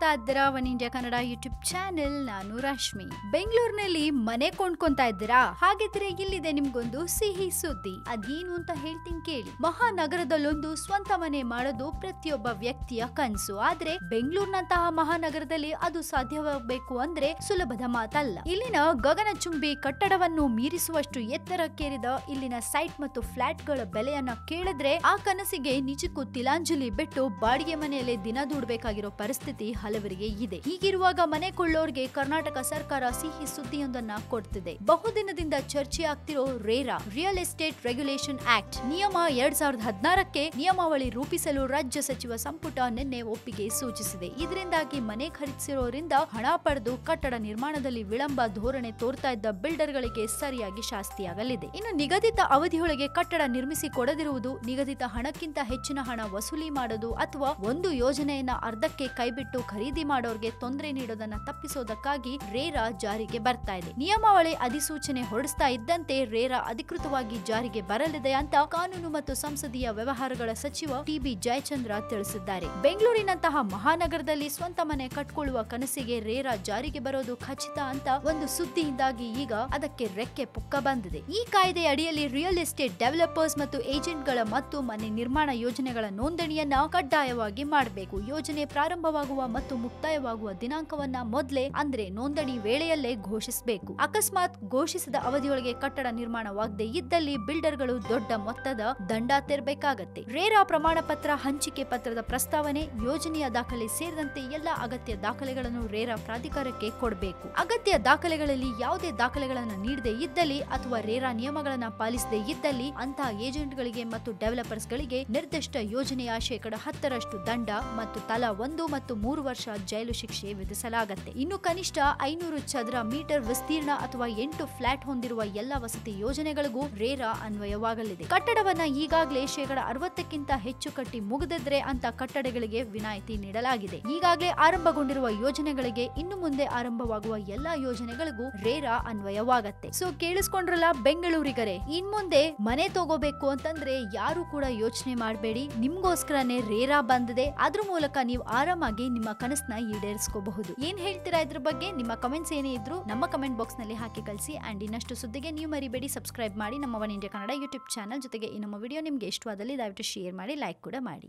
ನೋಡ್ತಾ ಇದ್ದೀರಾ One India Kannada YouTube channel, ನಾನು ರಶ್ಮಿ. ಬೆಂಗಳೂರಿನಲ್ಲಿ ಮನೆ ಕೊಂಡ್ಕೊಂತಾ ಇದ್ದೀರಾ? ಹಾಗಿದ್ರೆ ಇಲ್ಲಿದೆ ನಿಮ್ಗೊಂದು ಸಿಹಿ ಸುದ್ದಿ. ಅದೇನು ಅಂತ ಹೇಳ್ತೀನಿ ಕೇಳಿ. ಮಹಾನಗರದಲ್ಲೊಂದು ಸ್ವಂತ ಮನೆ ಮಾಡೋದು ಪ್ರತಿಯೊಬ್ಬ ವ್ಯಕ್ತಿಯ ಕನಸು. ಆದ್ರೆ ಬೆಂಗಳೂರಿನಂತಹ ಮಹಾನಗರದಲ್ಲಿ ಅದು ಸಾಧ್ಯವಾಗಬೇಕು ಅಂದ್ರೆ ಸುಲಭದ ಮಾತಲ್ಲ. ಇಲ್ಲಿನ ಗಗನಚುಂಬಿ ಕಟ್ಟಡವನ್ನು ಮೀರಿಸುವಷ್ಟು ಎತ್ತರಕ್ಕೇರಿದ ಇಲ್ಲಿನ ಸೈಟ್ ಮತ್ತು ಫ್ಲಾಟ್ಗಳ ಬೆಲೆಯನ್ನ ಕೇಳಿದ್ರೆ ಆ ಕನಸಿಗೆ ನಿಜಕ್ಕೂ ತಿಲಾಂಜಲಿ ಬಿಟ್ಟು ಬಾಡಿಗೆ ಮನೆಯಲ್ಲೇ ದಿನ ದೂಡಬೇಕಾಗಿರೋ ಪರಿಸ್ಥಿತಿ ಹಲವರಿಗೆ ಇದೆ. ಹೀಗಿರುವಾಗ ಮನೆ ಕೊಳ್ಳೋರ್ಗೆ ಕರ್ನಾಟಕ ಸರ್ಕಾರ ಸಿಹಿ ಸುದ್ದಿಯೊಂದನ್ನ ಕೊಡ್ತಿದೆ. ಬಹುದಿನದಿಂದ ಚರ್ಚೆ ಆಗ್ತಿರೋ RERA real estate regulation act ನಿಯಮ ಎರಡ್ ಸಾವಿರದ ಹದಿನಾರಕ್ಕೆ ನಿಯಮಾವಳಿ ರೂಪಿಸಲು ರಾಜ್ಯ ಸಚಿವ ಸಂಪುಟ ನಿನ್ನೆ ಒಪ್ಪಿಗೆ ಸೂಚಿಸಿದೆ. ಇದರಿಂದಾಗಿ ಮನೆ ಖರೀದಿಸಿರೋರಿಂದ ಹಣ ಪಡೆದು ಕಟ್ಟಡ ನಿರ್ಮಾಣದಲ್ಲಿ ವಿಳಂಬ ಧೋರಣೆ ತೋರ್ತಾ ಇದ್ದ ಬಿಲ್ಡರ್ಗಳಿಗೆ ಸರಿಯಾಗಿ ಶಾಸ್ತಿಯಾಗಲಿದೆ. ಇನ್ನು ನಿಗದಿತ ಅವಧಿಯೊಳಗೆ ಕಟ್ಟಡ ನಿರ್ಮಿಸಿ ಕೊಡದಿರುವುದು ನಿಗದಿತ ಹಣಕ್ಕಿಂತ ಹೆಚ್ಚಿನ ಹಣ ವಸೂಲಿ ಮಾಡೋದು ಅಥವಾ ಒಂದು ಯೋಜನೆಯನ್ನ ಅರ್ಧಕ್ಕೆ ಕೈಬಿಟ್ಟು ಖರೀದಿ ಮಾಡೋರ್ಗೆ ತೊಂದರೆ ನೀಡೋದನ್ನ ತಪ್ಪಿಸೋದಕ್ಕಾಗಿ ರೇರಾ ಜಾರಿಗೆ ಬರ್ತಾ ಇದೆ. ನಿಯಮಾವಳಿ ಅಧಿಸೂಚನೆ ಹೊರಡಿಸ್ತಾ ಇದ್ದಂತೆ ರೇರಾ ಅಧಿಕೃತವಾಗಿ ಜಾರಿಗೆ ಬರಲಿದೆ ಅಂತ ಕಾನೂನು ಮತ್ತು ಸಂಸದೀಯ ವ್ಯವಹಾರಗಳ ಸಚಿವ ಟಿಬಿ ಜಯಚಂದ್ರ ತಿಳಿಸಿದ್ದಾರೆ. ಬೆಂಗಳೂರಿನಂತಹ ಮಹಾನಗರದಲ್ಲಿ ಸ್ವಂತ ಮನೆ ಕಟ್ಕೊಳ್ಳುವ ಕನಸಿಗೆ ರೇರಾ ಜಾರಿಗೆ ಬರೋದು ಖಚಿತ ಅಂತ ಒಂದು ಸುದ್ದಿಯಿಂದಾಗಿ ಈಗ ಅದಕ್ಕೆ ರೆಕ್ಕೆ ಪುಕ್ಕ ಬಂದಿದೆ. ಈ ಕಾಯ್ದೆ ಅಡಿಯಲ್ಲಿ ರಿಯಲ್ ಎಸ್ಟೇಟ್ ಡೆವಲಪರ್ಸ್ ಮತ್ತು ಏಜೆಂಟ್ಗಳ ಮತ್ತು ಮನೆ ನಿರ್ಮಾಣ ಯೋಜನೆಗಳ ನೋಂದಣಿಯನ್ನ ಕಡ್ಡಾಯವಾಗಿ ಮಾಡಬೇಕು. ಯೋಜನೆ ಪ್ರಾರಂಭವಾಗುವ ಮುಕ್ತಾಯವಾಗುವ ದಿನಾಂಕವನ್ನ ಮೊದಲೇ ಅಂದ್ರೆ ನೋಂದಣಿ ವೇಳೆಯಲ್ಲೇ ಘೋಷಿಸಬೇಕು. ಅಕಸ್ಮಾತ್ ಘೋಷಿಸಿದ ಅವಧಿಯೊಳಗೆ ಕಟ್ಟಡ ನಿರ್ಮಾಣವಾಗದೆ ಇದ್ದಲ್ಲಿ ಬಿಲ್ಡರ್ಗಳು ದೊಡ್ಡ ಮೊತ್ತದ ದಂಡ ತೆರಬೇಕಾಗತ್ತೆ. ರೇರಾ ಪ್ರಮಾಣ ಪತ್ರ, ಹಂಚಿಕೆ ಪತ್ರದ ಪ್ರಸ್ತಾವನೆ, ಯೋಜನೆಯ ದಾಖಲೆ ಸೇರಿದಂತೆ ಎಲ್ಲಾ ಅಗತ್ಯ ದಾಖಲೆಗಳನ್ನು ರೇರಾ ಪ್ರಾಧಿಕಾರಕ್ಕೆ ಕೊಡಬೇಕು. ಅಗತ್ಯ ದಾಖಲೆಗಳಲ್ಲಿ ಯಾವುದೇ ದಾಖಲೆಗಳನ್ನು ನೀಡದೇ ಇದ್ದಲ್ಲಿ ಅಥವಾ ರೇರಾ ನಿಯಮಗಳನ್ನ ಪಾಲಿಸದೇ ಇದ್ದಲ್ಲಿ ಅಂತಹ ಏಜೆಂಟ್ಗಳಿಗೆ ಮತ್ತು ಡೆವಲಪರ್ಸ್ ಗಳಿಗೆ ನಿರ್ದಿಷ್ಟ ಯೋಜನೆಯ ಶೇಕಡ ಹತ್ತರಷ್ಟು ದಂಡ ಮತ್ತು ತಲಾ ಒಂದು ಮತ್ತು ಮೂರು ವರ್ಷ ಜೈಲು ಶಿಕ್ಷೆ ವಿಧಿಸಲಾಗತ್ತೆ. ಇನ್ನು ಕನಿಷ್ಠ ಐನೂರು ಚದರ ಮೀಟರ್ ವಿಸ್ತೀರ್ಣ ಅಥವಾ ಎಂಟು ಫ್ಲಾಟ್ ಹೊಂದಿರುವ ಎಲ್ಲ ವಸತಿ ಯೋಜನೆಗಳಿಗೂ ರೇರಾ ಅನ್ವಯವಾಗಲಿದೆ. ಕಟ್ಟಡವನ್ನ ಈಗಾಗಲೇ ಶೇಕಡ ಅರವತ್ತಕ್ಕಿಂತ ಹೆಚ್ಚು ಕಟ್ಟಿ ಮುಗಿದಿದ್ರೆ ಅಂತ ಕಟ್ಟಡಗಳಿಗೆ ವಿನಾಯಿತಿ ನೀಡಲಾಗಿದೆ. ಈಗಾಗಲೇ ಆರಂಭಗೊಂಡಿರುವ ಯೋಜನೆಗಳಿಗೆ ಇನ್ನು ಮುಂದೆ ಆರಂಭವಾಗುವ ಎಲ್ಲಾ ಯೋಜನೆಗಳಿಗೂ ರೇರಾ ಅನ್ವಯವಾಗತ್ತೆ. ಸೊ ಕೇಳಿಸ್ಕೊಂಡ್ರಲ್ಲ ಬೆಂಗಳೂರಿಗರೆ, ಇನ್ ಮುಂದೆ ಮನೆ ತಗೋಬೇಕು ಅಂತಂದ್ರೆ ಯಾರು ಕೂಡ ಯೋಚನೆ ಮಾಡಬೇಡಿ. ನಿಮ್ಗೋಸ್ಕರನೇ ರೇರಾ ಬಂದಿದೆ. ಅದ್ರ ಮೂಲಕ ನೀವು ಆರಾಮಾಗಿ ನಿಮ್ಮ ಕನಸನ್ನ ಈಡೇರಿಸ್ಕೋಬಹುದು. ಏನ್ ಹೇಳ್ತೀರಾ ಇದ್ರ ಬಗ್ಗೆ? ನಿಮ್ಮ ಕಮೆಂಟ್ಸ್ ಏನೇ ಇದ್ರು ನಮ್ಮ ಕಮೆಂಟ್ ಬಾಕ್ಸ್ನಲ್ಲಿ ಹಾಕಿ ಕಳಿಸಿ. ಅಂಡ್ ಇನ್ನಷ್ಟು ಸುದ್ದಿಗೆ ನೀವು ಮರಿಬೇಡಿ. ಸಬ್ಸ್ಕ್ರೈಬ್ ಮಾಡಿ ನಮ್ಮ One India Kannada YouTube channel ಜೊತೆಗೆ ಈ ನಮ್ಮ ವಿಡಿಯೋ ನಿಮ್ಗೆ ಇಷ್ಟವಾದಲ್ಲಿ ದಯವಿಟ್ಟು ಶೇರ್ ಮಾಡಿ ಲೈಕ್ ಕೂಡ ಮಾಡಿ.